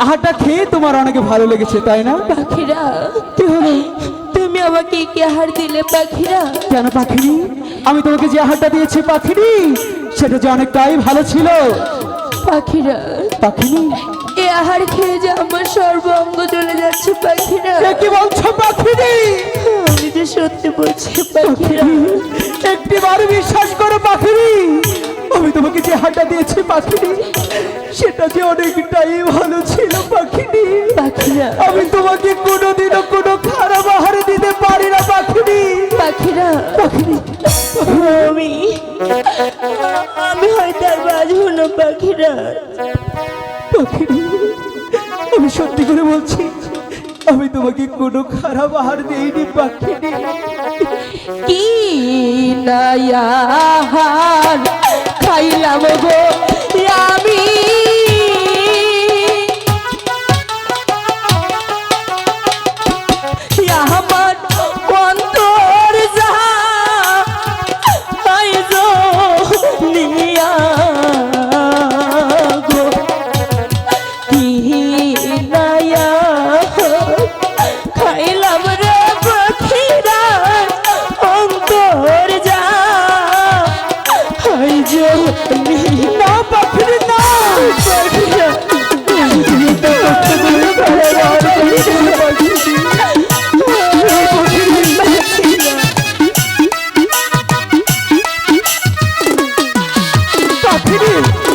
পাখিরা আহারটা খেয়ে তোমার অনেক ভালো লেগেছে তাই না? পাখিরা কি হলো? তুমি আমাকে কি আহার দিলে পাখিরা? কেন পাখিনি? আমি তোমাকে যে আহারটা দিয়েছি পাখিনি সেটা যে অনেকটাই ভালো ছিল। পাখিরা পাখিনি? এ আহার খেয়ে যে আমার সর্বঙ্গ চলে যাচ্ছে পাখিরা। কি বলছো পাখিনি? আমি যে সত্যি বলছি পাখিরা। একটি বার বিশ্বাস করো পাখিনি। আমি তোমাকে যে হাঁটা দিয়েছি পাখিনি। সেটা যে অনেকটাই ভালো ছিল পাখিনি পাখিরা। আমি তোমাকে কোনোদিনও কোনো খারাপ আহার দিতে পারি না পাখিনি পাখিরা। পাখিনি আমি আমি হয়তো আর বাজবো না পাখিরা। পাখিনি আমি সত্যি করে বলছি আমি তোমাকে কোনো খারাপ আহার দিইনি পাখিনি কি নায়াহার খাইলাম গো। আখি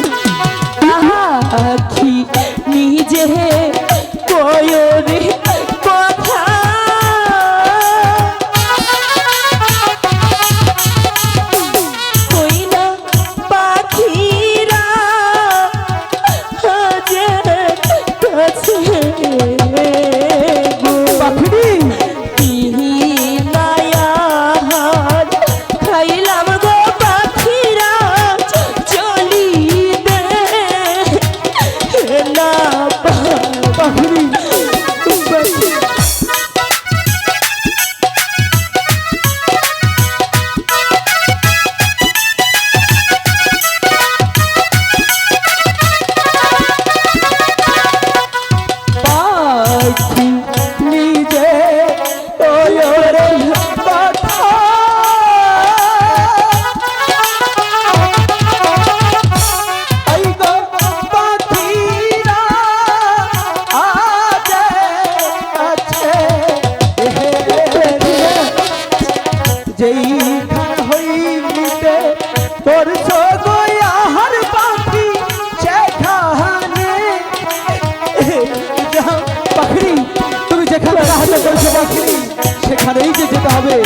হবে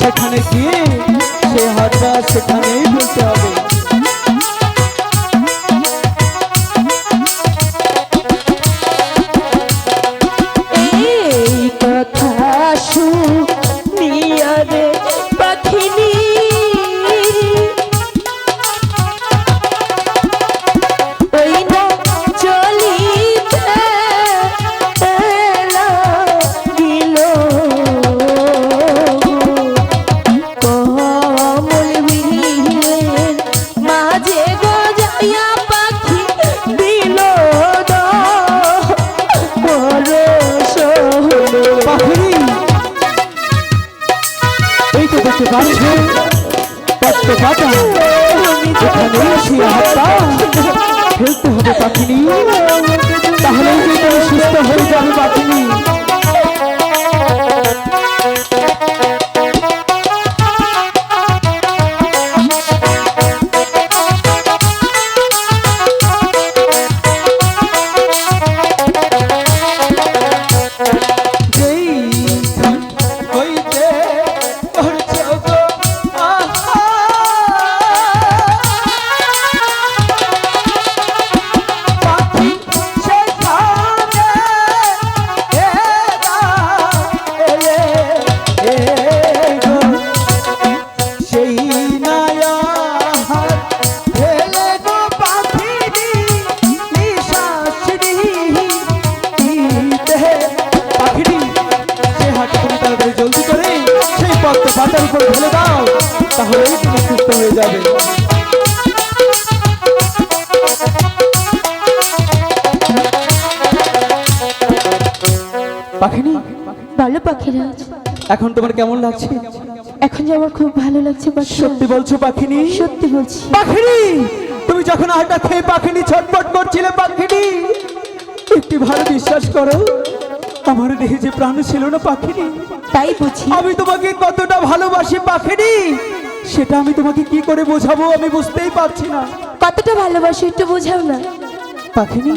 সেখানে গিয়ে সে হাতটা সেখানেই বলতে হবে এই তো দেখতে পাচ্ছ পদ্ম পাতা যেখানে সে হাতটা ফেলতে হবে পাখিনি তাহলেই যে তুমি সুস্থ হয়ে যাবে পাখিনি এখন তোমার কেমন লাগছে? এখন যে আমার খুব ভালো লাগছে সত্যি বলছো পাখিনি? সত্যি বলছি। পাখিনি? তুমি যখন আটা খেয়ে পাখিনি ছটপট করছিলে পাখিনি। একটি ভালো বিশ্বাস করো আমার দেহে যে প্রাণ ছিল না পাখিনি। তাই বুঝি। আমি তোমাকে কতটা ভালোবাসি পাখিনি সেটা আমি তোমাকে কি করে বোঝাবো আমি বুঝতেই পারছি না। কতটা ভালোবাসি একটু বোঝাও না। পাখিনি?